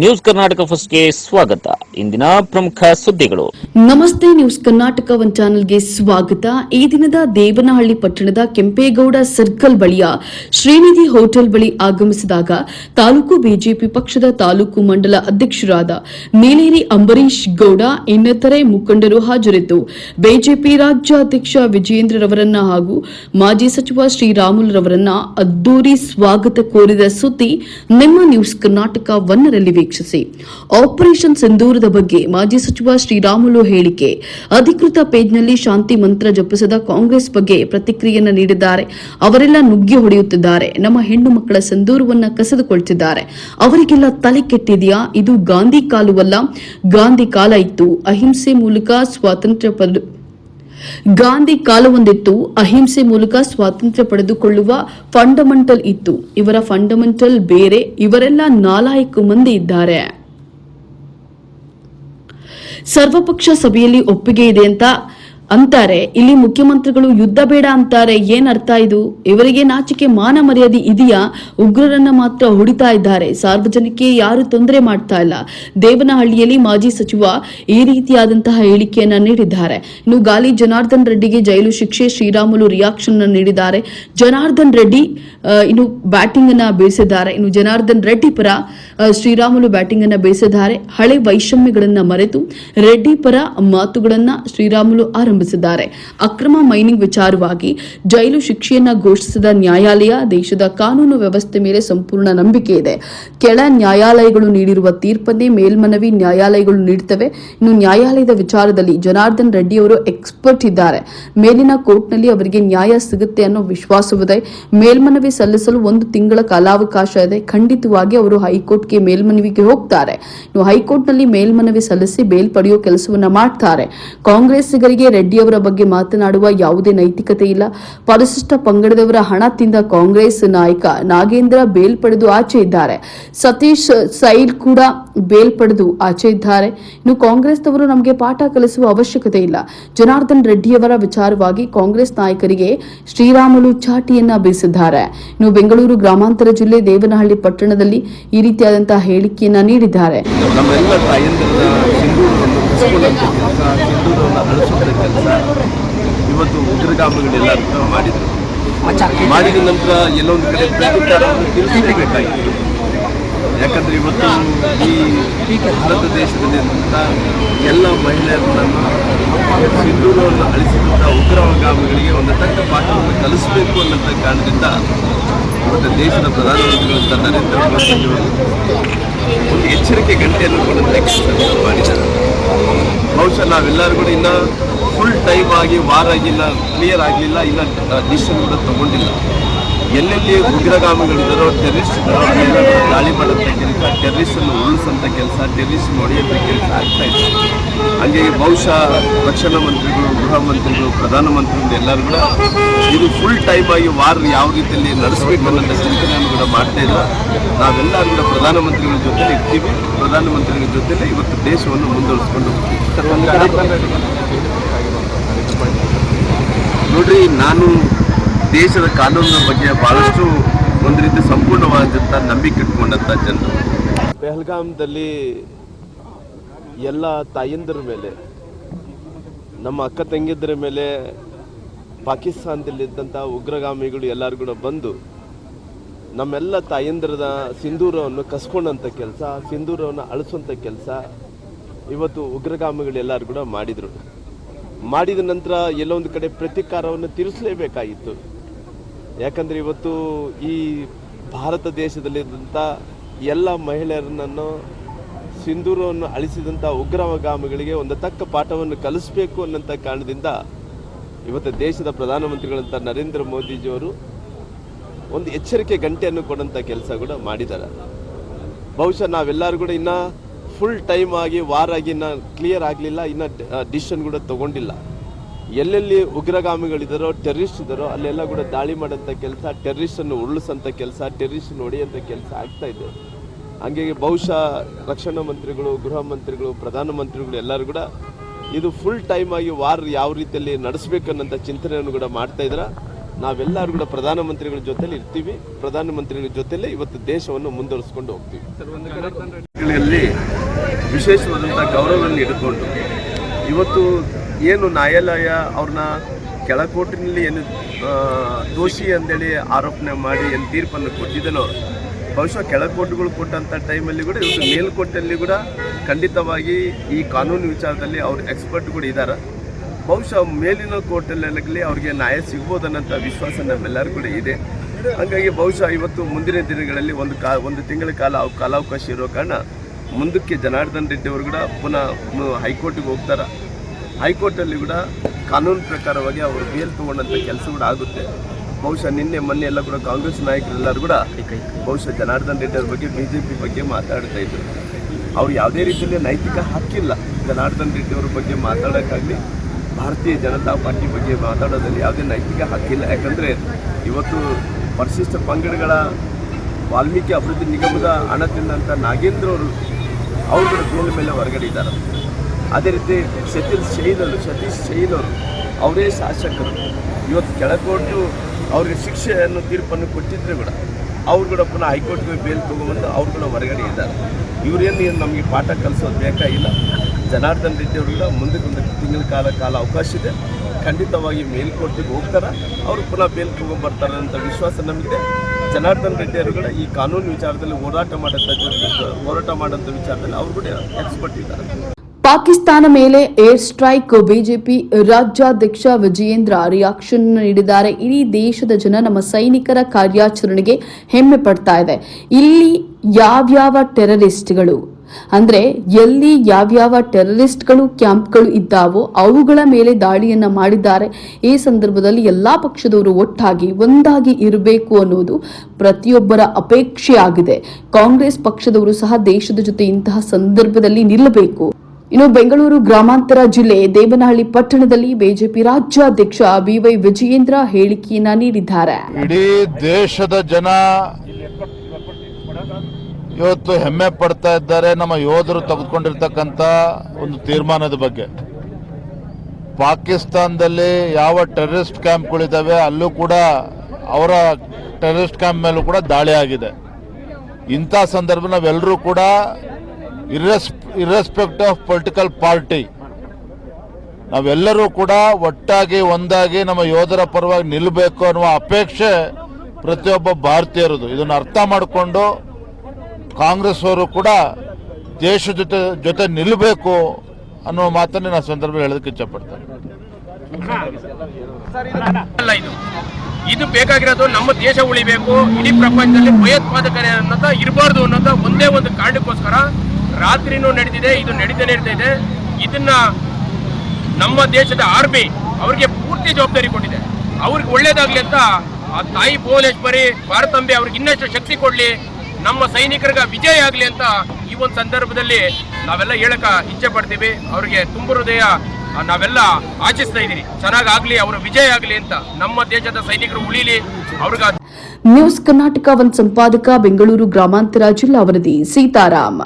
News Karnataka ಫಸ್ಟ್ಗೆ ಸ್ವಾಗತ. ಇಂದಿನ ಪ್ರಮುಖ ಸುದ್ದಿಗಳು. ನಮಸ್ತೆ, ನ್ಯೂಸ್ ಕರ್ನಾಟಕ ಒನ್ ಚಾನೆಲ್ಗೆ ಸ್ವಾಗತ. ಈ ದಿನದ ದೇವನಹಳ್ಳಿ ಪಟ್ಟಣದ ಕೆಂಪೇಗೌಡ ಸರ್ಕಲ್ ಬಳಿಯ ಶ್ರೀನಿಧಿ ಹೋಟೆಲ್ ಬಳಿ ಆಗಮಿಸಿದಾಗ ತಾಲೂಕು ಬಿಜೆಪಿ ಪಕ್ಷದ ತಾಲೂಕು ಮಂಡಲ ಅಧ್ಯಕ್ಷರಾದ ಮೇಲೇರಿ ಅಂಬರೀಶ್ ಗೌಡ, ಇನ್ನಿತರೆ ಮುಖಂಡರು ಹಾಜರಿದ್ದು, ಬಿಜೆಪಿ ರಾಜ್ಯಾಧ್ಯಕ್ಷ ವಿಜೇಂದ್ರರವರನ್ನ ಹಾಗೂ ಮಾಜಿ ಸಚಿವ ಶ್ರೀರಾಮುಲುರವರನ್ನ ಅದ್ದೂರಿ ಸ್ವಾಗತ ಕೋರಿದ ಸುದ್ದಿ ನಿಮ್ಮ ನ್ಯೂಸ್ ಕರ್ನಾಟಕ ಒನ್ನರಲ್ಲಿ ವೀಕ್ಷಿಸಿ. ಆಪರೇಷನ್ ಸಿಂಧೂರದ ಬಗ್ಗೆ ಮಾಜಿ ಸಚಿವ ಶ್ರೀರಾಮುಲು ಹೇಳಿಕೆ. ಅಧಿಕೃತ ಪೇಜ್ನಲ್ಲಿ ಶಾಂತಿ ಮಂತ್ರ ಜಪಿಸದ ಕಾಂಗ್ರೆಸ್ ಬಗ್ಗೆ ಪ್ರತಿಕ್ರಿಯೆಯನ್ನು ನೀಡಿದ್ದಾರೆ. ಅವರೆಲ್ಲ ನುಗ್ಗಿ ಹೊಡೆಯುತ್ತಿದ್ದಾರೆ. ನಮ್ಮ ಹೆಣ್ಣು ಮಕ್ಕಳ ಸಿಂಧೂರವನ್ನ ಕಸಿದುಕೊಳ್ತಿದ್ದಾರೆ. ಅವರಿಗೆಲ್ಲ ತಲೆ ಕೆಟ್ಟಿದೆಯಾ? ಇದು ಗಾಂಧಿ ಕಾಲವಲ್ಲ. ಗಾಂಧಿ ಕಾಲ ಇತ್ತು. ಅಹಿಂಸೆ ಮೂಲಕ ಸ್ವಾತಂತ್ರ್ಯ ಗಾಂಧಿ ಕಾಲವೊಂದಿತ್ತು ಅಹಿಂಸೆ ಮೂಲಕ ಸ್ವಾತಂತ್ರ್ಯ ಪಡೆದುಕೊಳ್ಳುವ ಫಂಡಮೆಂಟಲ್ ಇತ್ತು. ಇವರ ಫಂಡಮೆಂಟಲ್ ಬೇರೆ, ಇವರೆಲ್ಲ ನಾಲ್ಕು ಮಂದಿ ಇದ್ದಾರೆ. ಸರ್ವಪಕ್ಷ ಸಭೆಯಲ್ಲಿ ಒಪ್ಪಿಗೆ ಇದೆ ಅಂತ ಅಂತಾರೆ, ಇಲ್ಲಿ ಮುಖ್ಯಮಂತ್ರಿಗಳು ಯುದ್ಧ ಬೇಡ ಅಂತಾರೆ, ಏನ್ ಅರ್ಥ ಇದು? ಇವರಿಗೆ ನಾಚಿಕೆ ಮಾನ ಮರ್ಯಾದೆ ಇದೆಯಾ? ಉಗ್ರರನ್ನ ಮಾತ್ರ ಹೊಡಿತಾ ಇದ್ದಾರೆ. ಸಾರ್ವಜನಿಕೆ ಯಾರು ತೊಂದರೆ ಮಾಡ್ತಾ ಇಲ್ಲ. ದೇವನಹಳ್ಳಿಯಲ್ಲಿ ಮಾಜಿ ಸಚಿವ ಈ ರೀತಿಯಾದಂತಹ ಹೇಳಿಕೆಯನ್ನ ನೀಡಿದ್ದಾರೆ. ಇನ್ನು ಗಾಲಿ ಜನಾರ್ದನ್ ರೆಡ್ಡಿಗೆ ಜೈಲು ಶಿಕ್ಷೆ ಶ್ರೀರಾಮುಲು ರಿಯಾಕ್ಷನ್ ನೀಡಿದ್ದಾರೆ. ಜನಾರ್ದನ್ ರೆಡ್ಡಿ ಇನ್ನು ಬ್ಯಾಟಿಂಗ್ ಅನ್ನ ಬೀಸಿದ್ದಾರೆ ಇನ್ನು ಜನಾರ್ದನ್ ರೆಡ್ಡಿ ಪರ ಶ್ರೀರಾಮುಲು ಬ್ಯಾಟಿಂಗ್ ಅನ್ನ ಬೀಸಿದ್ದಾರೆ ಹಳೆ ವೈಷಮ್ಯಗಳನ್ನ ಮರೆತು ರೆಡ್ಡಿ ಪರ ಮಾತುಗಳನ್ನ ಶ್ರೀರಾಮುಲು ಆರಂಭಿಸಿದ್ದಾರೆ ಅಕ್ರಮ ಮೈನಿಂಗ್ ವಿಚಾರವಾಗಿ ಜೈಲು ಶಿಕ್ಷೆಯನ್ನ ಘೋಷಿಸಿದ ನ್ಯಾಯಾಲಯ ದೇಶದ ಕಾನೂನು ವ್ಯವಸ್ಥೆ ಮೇಲೆ ಸಂಪೂರ್ಣ ನಂಬಿಕೆ ಇದೆ. ಕೆಳ ನ್ಯಾಯಾಲಯಗಳು ನೀಡಿರುವ ತೀರ್ಪನ್ನೇ ಮೇಲ್ಮನವಿ ನ್ಯಾಯಾಲಯಗಳು ನೀಡುತ್ತವೆ ಇನ್ನು ನ್ಯಾಯಾಲಯದ ವಿಚಾರದಲ್ಲಿ ಜನಾರ್ದನ್ ರೆಡ್ಡಿ ಅವರು ಎಕ್ಸ್ಪರ್ಟ್ ಇದ್ದಾರೆ. ಮೇಲಿನ ಕೋರ್ಟ್ನಲ್ಲಿ ಅವರಿಗೆ ನ್ಯಾಯ ಸಿಗುತ್ತೆ ಅನ್ನೋ ವಿಶ್ವಾಸವಿದೆ. ಮೇಲ್ಮನವಿ ಸಲ್ಲಿಸಲು ಒಂದು ತಿಂಗಳ ಕಾಲಾವಕಾಶ ಇದೆ. ಖಂಡಿತವಾಗಿ ಅವರು ಹೈಕೋರ್ಟ್ಗೆ ಮೇಲ್ಮನವಿಗೆ ಹೋಗ್ತಾರೆ. ಇನ್ನು ಹೈಕೋರ್ಟ್ನಲ್ಲಿ ಮೇಲ್ಮನವಿ ಸಲ್ಲಿಸಿ ಬೇಲ್ ಪಡೆಯುವ ಕೆಲಸವನ್ನ ಮಾಡ್ತಾರೆ. ಕಾಂಗ್ರೆಸ್ಸಿಗರಿಗೆ ರೆಡ್ಡಿ ಅವರ ಬಗ್ಗೆ ಮಾತನಾಡುವ ಯಾವುದೇ ನೈತಿಕತೆ ಇಲ್ಲ. ಪರಿಶಿಷ್ಟ ಪಂಗಡದವರ ಹಣ ತಿಂದ ಕಾಂಗ್ರೆಸ್ ನಾಯಕ ನಾಗೇಂದ್ರ ಬೇಲ್ ಪಡೆದು ಆಚೆ ಇದ್ದಾರೆ. ಸತೀಶ್ ಸೈಲ್ ಕೂಡ ಬೇಲ್ ಪಡೆದು ಆಚೆ ಇದ್ದಾರೆ. ಇನ್ನು ಕಾಂಗ್ರೆಸ್ನವರು ನಮಗೆ ಪಾಠ ಕಲಿಸುವ ಅವಶ್ಯಕತೆ ಇಲ್ಲ. ಜನಾರ್ದನ್ ರೆಡ್ಡಿಯವರ ವಿಚಾರವಾಗಿ ಕಾಂಗ್ರೆಸ್ ನಾಯಕರಿಗೆ ಶ್ರೀರಾಮುಲು ಚಾಟಿಯನ್ನ ಬೀಸಿದ್ದಾರೆ. ಇನ್ನು ಬೆಂಗಳೂರು ಗ್ರಾಮಾಂತರ ಜಿಲ್ಲೆ ದೇವನಹಳ್ಳಿ ಪಟ್ಟಣದಲ್ಲಿ ಈ ರೀತಿಯಾದಂತಹ ಹೇಳಿಕೆಯನ್ನ ನೀಡಿದ್ದಾರೆ. ಸಿಂಧೂರವನ್ನು ಕೆಲಸ ಸಿಂಧೂರವನ್ನು ಅಳಿಸುವಂಥ ಕೆಲಸ ಇವತ್ತು ಉಗ್ರಗಾಮಿಗಳೆಲ್ಲ ಮಾಡಿದರು ಮಾಡಿದ ನಂತರ ಎಲ್ಲೊಂದು ಕಡೆ ಪ್ರತಿಕಾರವನ್ನು ತಿಳಿಸಲೇಬೇಕಾಗಿತ್ತು ಯಾಕಂದರೆ ಇವತ್ತು ಈ ಭಾರತ ದೇಶದಲ್ಲಿರುವಂಥ ಎಲ್ಲ ಮಹಿಳೆಯರನ್ನು ಸಿಂಧೂರವನ್ನು ಅಳಿಸಿದಂಥ ಉಗ್ರಗಾಮಿಗಳಿಗೆ ಒಂದು ತಕ್ಕ ಪಾಠವನ್ನು ಕಲಿಸಬೇಕು ಅನ್ನೋಂಥ ಕಾರಣದಿಂದ ಇವತ್ತು ದೇಶದ ಪ್ರಧಾನಮಂತ್ರಿಗಳಂತ ನರೇಂದ್ರ ಮೋದಿಯವರು ಒಂದು ಎಚ್ಚರಿಕೆ ಗಂಟೆಯನ್ನು ಕೊಡುವಂಥ ಕೆಲಸ ಮಾಡಿದ್ದಾರೆ. ಬಹುಶಃ ನಾವೆಲ್ಲರೂ ಕೂಡ ಇನ್ನ ಫುಲ್ ಟೈಮ್ ಆಗಿ ವಾರ ಆಗಿಲ್ಲ ಕ್ಲಿಯರ್ ಆಗಲಿಲ್ಲ ಇಲ್ಲ ಡಿಸಿಷನ್ ಕೂಡ ತಗೊಂಡಿಲ್ಲ. ಎಲ್ಲೆಲ್ಲಿ ಉಗ್ರಗಾಮಿಗಳಿದ್ದಾರೋ ಅಲ್ಲೆಲ್ಲ ಕೂಡ ದಾಳಿ ಮಾಡೋಂಥ ಕೆಲಸ ಟೆರರಿಸ್ಟನ್ನು ಉಳಿಸೋಂಥ ಕೆಲಸ ಟೆರರಿಸ್ಟ್ ಹೊಡೆಯೋಂಥ ಕೆಲಸ ಆಗ್ತಾ ಇದೆ. ಹಾಗೆ ಬಹುಶಃ ರಕ್ಷಣಾ ಮಂತ್ರಿಗಳು ಗೃಹ ಮಂತ್ರಿಗಳು ಪ್ರಧಾನಮಂತ್ರಿಗಳು ಎಲ್ಲರೂ ಕೂಡ ಇದು ಫುಲ್ ಟೈಮ್ ಆಗಿ ವಾರ ಯಾವ ರೀತಿಯಲ್ಲಿ ನಡೆಸಬೇಕು ಅನ್ನೋಂಥ ಚಿಂತನೆಯನ್ನು ಕೂಡ ಮಾಡ್ತಾ ಇಲ್ಲ ನಾವೆಲ್ಲರೂ ಕೂಡ ಪ್ರಧಾನಮಂತ್ರಿಗಳ ಜೊತೆ ಇರ್ತೀವಿ. ಪ್ರಧಾನಮಂತ್ರಿಗಳ ಜೊತೆಲೇ ಇವತ್ತು ದೇಶವನ್ನು ಮುಂದುವರಿಸಿಕೊಂಡು ಹೋಗ್ತೀವಿ. ನೋಡ್ರಿ ನಾನು ದೇಶದ ಕಾನೂನಿನ ಬಗ್ಗೆ ಬಹಳಷ್ಟು ಒಂದು ರೀತಿ ಸಂಪೂರ್ಣವಾದಂಥ ನಂಬಿಕೆ ಇಟ್ಕೊಂಡಂಥ ಜನರು. ಪೆಹಲ್ಗಾಮ್ದಲ್ಲಿ ಎಲ್ಲ ತಾಯಂದಿರ ಮೇಲೆ, ನಮ್ಮ ಅಕ್ಕ ತಂಗಿದ್ರ ಮೇಲೆ ಪಾಕಿಸ್ತಾನದಲ್ಲಿದ್ದಂಥ ಉಗ್ರಗಾಮಿಗಳು ಎಲ್ಲರೂ ಕೂಡ ಬಂದು ನಮ್ಮೆಲ್ಲ ತಾಯಂದಿರದ ಸಿಂಧೂರವನ್ನು ಕಸ್ಕೊಂಡಂಥ ಕೆಲಸ, ಸಿಂಧೂರವನ್ನು ಅಳಿಸುವಂಥ ಕೆಲಸ ಇವತ್ತು ಉಗ್ರಗಾಮಿಗಳು ಎಲ್ಲರೂ ಕೂಡ ಮಾಡಿದರು. ಮಾಡಿದ ನಂತರ ಎಲ್ಲೊಂದು ಕಡೆ ಪ್ರತೀಕಾರವನ್ನು ತೀರಿಸಲೇಬೇಕಾಗಿತ್ತು. ಯಾಕಂದರೆ ಇವತ್ತು ಈ ಭಾರತ ದೇಶದಲ್ಲಿದ್ದಂಥ ಎಲ್ಲ ಮಹಿಳೆಯರನ್ನು ಸಿಂಧೂರವನ್ನು ಅಳಿಸಿದಂಥ ಉಗ್ರಗಾಮಿಗಳಿಗೆ ಒಂದು ತಕ್ಕ ಪಾಠವನ್ನು ಕಲಿಸಬೇಕು ಅನ್ನೋಂಥ ಕಾರಣದಿಂದ ಇವತ್ತು ದೇಶದ ಪ್ರಧಾನಮಂತ್ರಿಗಳಂಥ ನರೇಂದ್ರ ಮೋದಿಜಿಯವರು ಒಂದು ಎಚ್ಚರಿಕೆ ಗಂಟೆಯನ್ನು ಕೊಡೋಂಥ ಕೆಲಸ ಕೂಡ ಮಾಡಿದ್ದಾರೆ. ಬಹುಶಃ ನಾವೆಲ್ಲರೂ ಕೂಡ ಇನ್ನೂ ಫುಲ್ ಟೈಮ್ ಆಗಿ ವಾರ ಆಗಿ ಇನ್ನು ಕ್ಲಿಯರ್ ಆಗಲಿಲ್ಲ, ಇನ್ನೂ ಡಿಸಿಷನ್ ಕೂಡ ತಗೊಂಡಿಲ್ಲ. ಎಲ್ಲೆಲ್ಲಿ ಉಗ್ರಗಾಮಿಗಳಿದ್ದಾರೋ ಟೆರ್ರಿಸ್ಟ್ ಇದ್ದಾರೋ ಅಲ್ಲೆಲ್ಲ ಕೂಡ ದಾಳಿ ಮಾಡೋಂಥ ಕೆಲಸ ಟೆರ್ರಿಸ್ಟನ್ನು ಉರುಳಿಸೋಂಥ ಕೆಲಸ ಟೆರರಿಸ್ಟ್ ಹೊಡೆಯೋಂಥ ಕೆಲಸ ಆಗ್ತಾ ಇದೆ. ಹಾಗೆ ಬಹುಶಃ ರಕ್ಷಣಾ ಮಂತ್ರಿಗಳು, ಗೃಹ ಮಂತ್ರಿಗಳು ಪ್ರಧಾನಮಂತ್ರಿಗಳು ಎಲ್ಲರೂ ಕೂಡ ಇದು ಫುಲ್ ಟೈಮ್ ಆಗಿ ವಾರ್ ಯಾವ ರೀತಿಯಲ್ಲಿ ನಡೆಸಬೇಕನ್ನೋಂಥ ಚಿಂತನೆಯನ್ನು ಕೂಡ ಮಾಡ್ತಾ ಇದ್ರ. ನಾವೆಲ್ಲರೂ ಕೂಡ ಪ್ರಧಾನಮಂತ್ರಿಗಳ ಜೊತೆಲಿ ಇರ್ತೀವಿ. ಪ್ರಧಾನಮಂತ್ರಿಗಳ ಜೊತೆಲೇ ಇವತ್ತು ದೇಶವನ್ನು ಮುಂದುವರಿಸ್ಕೊಂಡು ಹೋಗ್ತೀವಿ. ವಿಶೇಷವಾದಂಥ ಗೌರವವನ್ನು ಇಟ್ಕೊಂಡು ಇವತ್ತು ಏನು ನ್ಯಾಯಾಲಯ ಅವ್ರನ್ನ ಕೆಳಕೋಟಿನಲ್ಲಿ ಏನು ದೋಷಿ ಅಂತೇಳಿ ಆರೋಪಣೆ ಮಾಡಿ ಏನು ತೀರ್ಪನ್ನು ಕೊಟ್ಟಿದ್ದನೋ, ಬಹುಶಃ ಕೆಳಕೋಟುಗಳು ಕೊಟ್ಟಂಥ ಟೈಮಲ್ಲಿ ಕೂಡ ಇವತ್ತು ಮೇಲ್ಕೋಟೆಯಲ್ಲಿ ಕೂಡ ಖಂಡಿತವಾಗಿ ಈ ಕಾನೂನು ವಿಚಾರದಲ್ಲಿ ಅವ್ರ ಎಕ್ಸ್ಪರ್ಟ್ ಕೂಡ ಇದ್ದಾರೆ ಬಹುಶಃ ಮೇಲಿನ ಕೋರ್ಟಲ್ಲಿ ಅವ್ರಿಗೆ ನ್ಯಾಯ ಸಿಗ್ಬೋದು ಅನ್ನೋಂಥ ವಿಶ್ವಾಸ ನಮ್ಮೆಲ್ಲರೂ ಕೂಡ ಇದೆ. ಹಾಗಾಗಿ ಬಹುಶಃ ಇವತ್ತು ಮುಂದಿನ ದಿನಗಳಲ್ಲಿ ಒಂದು ಕಾ, ಒಂದು ತಿಂಗಳ ಕಾಲ ಕಾಲಾವಕಾಶ ಇರೋ ಕಾರಣ ಮುಂದಕ್ಕೆ ಜನಾರ್ದನ್ ರೆಡ್ಡಿ ಅವರು ಕೂಡ ಪುನಃ ಹೈಕೋರ್ಟಿಗೆ ಹೋಗ್ತಾರೆ. ಹೈಕೋರ್ಟಲ್ಲಿ ಕೂಡ ಕಾನೂನು ಪ್ರಕಾರವಾಗಿ ಅವರು ಬೇಲ್ ತಗೊಂಡಂಥ ಕೆಲಸ ಕೂಡ ಆಗುತ್ತೆ. ಬಹುಶಃ ನಿನ್ನೆ, ಮೊನ್ನೆ ಎಲ್ಲ ಕೂಡ ಕಾಂಗ್ರೆಸ್ ನಾಯಕರೆಲ್ಲರೂ ಕೂಡ ಬಹುಶಃ ಜನಾರ್ದನ್ ರೆಡ್ಡಿ ಅವ್ರ ಬಗ್ಗೆ ಬಿ ಜೆ ಪಿ ಬಗ್ಗೆ ಮಾತಾಡ್ತಾ ಇದ್ರು. ಅವ್ರು ಯಾವುದೇ ರೀತಿಯಲ್ಲಿ ನೈತಿಕ ಹಕ್ಕಿಲ್ಲ. ಜನಾರ್ದನ್ ರೆಡ್ಡಿ ಅವ್ರ ಬಗ್ಗೆ ಮಾತಾಡೋಕ್ಕಾಗಲಿ ಭಾರತೀಯ ಜನತಾ ಪಾರ್ಟಿ ಬಗ್ಗೆ ಮಾತಾಡೋದ್ರಲ್ಲಿ ಯಾವುದೇ ನೈತಿಕ ಹಕ್ಕಿಲ್ಲ. ಯಾಕಂದರೆ ಇವತ್ತು ಪರಿಶಿಷ್ಟ ಪಂಗಡಗಳ ವಾಲ್ಮೀಕಿ ಅಭಿವೃದ್ಧಿ ನಿಗಮದ ಹಣ ತಿಂದಂಥ ನಾಗೇಂದ್ರ ಅವರು, ಅವ್ರ ಕೂಡ ಮೇಲೆ ಹೊರಗಡೆ ಇದ್ದಾರೆ. ಅದೇ ರೀತಿ ಸತೀಶ್ ಶೈಲರು ಸತೀಶ್ ಶೈಲರು ಅವರೇ ಶಾಸಕರು. ಇವತ್ತು ಕೆಳಕೋಟು ಅವ್ರಿಗೆ ಶಿಕ್ಷೆಯನ್ನು, ತೀರ್ಪನ್ನು ಕೊಟ್ಟಿದ್ರೆ ಕೂಡ ಅವ್ರು ಕೂಡ ಪುನಃ ಹೈಕೋರ್ಟ್ಗೆ ಬೇಲ್ ತೊಗೊಂಬಂದು ಅವ್ರು ಕೂಡ ಹೊರಗಡೆ ಇದ್ದಾರೆ. ಇವರೇನು ನಮಗೆ ಪಾಠ ಕಲಿಸೋದು ಬೇಕಾಗಿಲ್ಲ ಜನಾರ್ದನ್ ರೆಡ್ಡಿ ಅವರು ಕೂಡ ಮುಂದಕ್ಕೆ ಒಂದು ತಿಂಗಳ ಕಾಲ ಕಾಲ ಅವಕಾಶ ಇದೆ. ಖಂಡಿತವಾಗಿ ಮೇಲ್ಕೋರ್ಟಿಗೆ ಹೋಗ್ತಾರೆ. ಅವರು ಪುನಃ ಬೇಲ್ ತೊಗೊಂಡ್ಬರ್ತಾರೆ ಅಂತ ವಿಶ್ವಾಸ ನಮಗಿದೆ ಜನಾರ್ದನ್ ರೆಡ್ಡಿ ಅವರು ಕೂಡ ಈ ಕಾನೂನು ವಿಚಾರದಲ್ಲಿ ಹೋರಾಟ ಮಾಡೋಂಥ ಹೋರಾಟ ಮಾಡೋಂಥ ವಿಚಾರದಲ್ಲಿ ಅವರು ಕೂಡ ಎಕ್ಸ್ಪರ್ಟ್ ಇದ್ದಾರೆ. ಪಾಕಿಸ್ತಾನ ಮೇಲೆ ಏರ್ ಸ್ಟ್ರೈಕ್, ಬಿಜೆಪಿ ರಾಜ್ಯಾಧ್ಯಕ್ಷ ವಿಜಯೇಂದ್ರ ರಿಯಾಕ್ಷನ್ ನೀಡಿದ್ದಾರೆ. ಇಡೀ ದೇಶದ ಜನ ನಮ್ಮ ಸೈನಿಕರ ಕಾರ್ಯಾಚರಣೆಗೆ ಹೆಮ್ಮೆ ಪಡ್ತಾ ಇದೆ. ಇಲ್ಲಿ ಯಾವ್ಯಾವ ಟೆರರಿಸ್ಟ್ಗಳು? ಅಂದ್ರೆ ಎಲ್ಲಿ ಯಾವ್ಯಾವ ಟೆರರಿಸ್ಟ್ಗಳು, ಕ್ಯಾಂಪ್ಗಳು ಇದ್ದಾವೋ ಅವುಗಳ ಮೇಲೆ ದಾಳಿಯನ್ನ ಮಾಡಿದ್ದಾರೆ. ಈ ಸಂದರ್ಭದಲ್ಲಿ ಎಲ್ಲಾ ಪಕ್ಷದವರು ಒಟ್ಟಾಗಿ ಒಂದಾಗಿ ಇರಬೇಕು ಅನ್ನೋದು ಪ್ರತಿಯೊಬ್ಬರ ಅಪೇಕ್ಷೆ ಆಗಿದೆ ಕಾಂಗ್ರೆಸ್ ಪಕ್ಷದವರು ಸಹ ದೇಶದ ಜೊತೆ ಇಂತಹ ಸಂದರ್ಭದಲ್ಲಿ ನಿಲ್ಲಬೇಕು. ಇನ್ನು ಬೆಂಗಳೂರು ಗ್ರಾಮಾಂತರ ಜಿಲ್ಲೆ ದೇವನಹಳ್ಳಿ ಪಟ್ಟಣದಲ್ಲಿ ಬಿಜೆಪಿ ರಾಜ್ಯಾಧ್ಯಕ್ಷ ಬಿವೈ ವಿಜಯೇಂದ್ರ ಹೇಳಿಕೆಯನ್ನ ನೀಡಿದ್ದಾರೆ. ಇಡೀ ದೇಶದ ಜನ ಇವತ್ತು ಹೆಮ್ಮೆ ಪಡ್ತಾ ಇದ್ದಾರೆ. ನಮ್ಮ ಯೋಧರು ತೆಗೆದುಕೊಂಡಿರ್ತಕ್ಕಂಥ ಒಂದು ತೀರ್ಮಾನದ ಬಗ್ಗೆ. ಪಾಕಿಸ್ತಾನದಲ್ಲಿ ಯಾವ ಟೆರರಿಸ್ಟ್ ಕ್ಯಾಂಪ್ಗಳಿದ್ದಾವೆ ಅಲ್ಲೂ ಕೂಡ ಅವರ ಟೆರರಿಸ್ಟ್ ಕ್ಯಾಂಪ್ ಮೇಲೂ ಕೂಡ ದಾಳಿ ಆಗಿದೆ. ಇಂಥ ಸಂದರ್ಭ ನಾವೆಲ್ಲರೂ ಕೂಡ ಇರ್ರೆಸ್ ಇರ್ರೆಸ್ಪೆಕ್ಟ್ ಆಫ್ ಪೊಲಿಟಿಕಲ್ ಪಾರ್ಟಿ ನಾವೆಲ್ಲರೂ ಕೂಡ ಒಟ್ಟಾಗಿ, ಒಂದಾಗಿ ನಮ್ಮ ಯೋಧರ ಪರವಾಗಿ ನಿಲ್ಲಬೇಕು ಅನ್ನುವ ಅಪೇಕ್ಷೆ ಪ್ರತಿಯೊಬ್ಬ ಭಾರತೀಯರದು. ಇದನ್ನು ಅರ್ಥ ಮಾಡಿಕೊಂಡು ಕಾಂಗ್ರೆಸ್ ಅವರು ಕೂಡ ದೇಶ ಜೊತೆ ಜೊತೆ ನಿಲ್ಲಬೇಕು ಅನ್ನೋ ಮಾತನ್ನೇ ನಾನು ಸಂದರ್ಭ ಹೇಳೋದಕ್ಕೆ ಇಚ್ಛಪಡ್ತೇನೆ. ಇದು ಬೇಕಾಗಿರೋದು ನಮ್ಮ ದೇಶ ಉಳಿಬೇಕು, ಇಡೀ ಪ್ರಪಂಚದಲ್ಲಿ ಭಯೋತ್ಪಾದಕರೇ ಅನ್ನೋದ ಇರಬಾರ್ದು ಅನ್ನೋದ ಒಂದೇ ಒಂದು ಕಾರಣಕ್ಕೋಸ್ಕರ ರಾತ್ರಿನೂ ನಡೆದಿದೆ, ಇದು ನಡೀತಾನೆ ಇದೆ ಇದನ್ನ ನಮ್ಮ ದೇಶದ ಆರ್ಮಿ ಅವ್ರಿಗೆ ಪೂರ್ತಿ ಜವಾಬ್ದಾರಿ ಕೊಟ್ಟಿದೆ. ಅವ್ರಿಗೆ ಒಳ್ಳೇದಾಗ್ಲಿ ಅಂತ ಆ ತಾಯಿ ಭುವನೇಶ್ವರಿ, ಭಾರತಾಂಬೆ ಅವ್ರಿಗೆ ಇನ್ನಷ್ಟು ಶಕ್ತಿ ಕೊಡ್ಲಿ, ನಮ್ಮ ಸೈನಿಕರಿಗೆ ವಿಜಯ ಆಗಲಿ ಅಂತ ಈ ಒಂದು ಸಂದರ್ಭದಲ್ಲಿ ನಾವೆಲ್ಲ ಹೇಳಕ ಇಚ್ಛೆ ಪಡ್ತೀವಿ. ಅವ್ರಿಗೆ ತುಂಬ ಹೃದಯ ನಾವೆಲ್ಲ ಆಚಿಸ್ತಾ ಇದೀವಿ ಚೆನ್ನಾಗಾಗ್ಲಿ, ಅವರ ವಿಜಯ ಆಗಲಿ ಅಂತ ನಮ್ಮ ದೇಶದ ಸೈನಿಕರು ಉಳಿಲಿ, ಅವ್ರಿಗೆ ನ್ಯೂಸ್ ಕರ್ನಾಟಕ ಒಂದು ಸಂಪಾದಕ ಬೆಂಗಳೂರು ಗ್ರಾಮಾಂತರ ಜಿಲ್ಲಾ ವರದಿ, ಸೀತಾರಾಮ್.